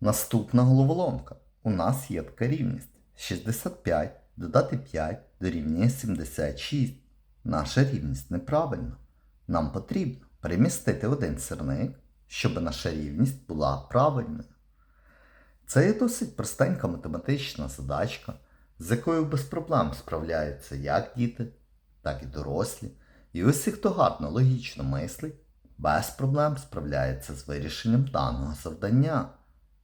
Наступна головоломка. У нас є така рівність. 65 додати 5 дорівнює 76. Наша рівність неправильна. Нам потрібно перемістити один сирник, щоб наша рівність була правильною. Це є досить простенька математична задачка, з якою без проблем справляються як діти, так і дорослі. І усі, хто гарно логічно мислить, без проблем справляється з вирішенням даного завдання.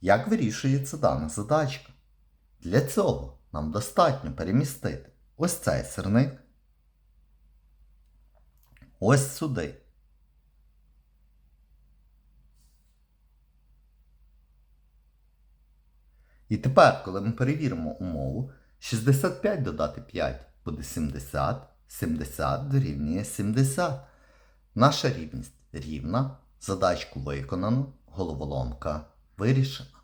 Як вирішується дана задачка? Для цього нам достатньо перемістити ось цей сирник, ось сюди. І тепер, коли ми перевіримо умову, 65 додати 5 буде 70, 70 дорівнює 70. Наша рівність рівна, задачку виконано, головоломка вирішена.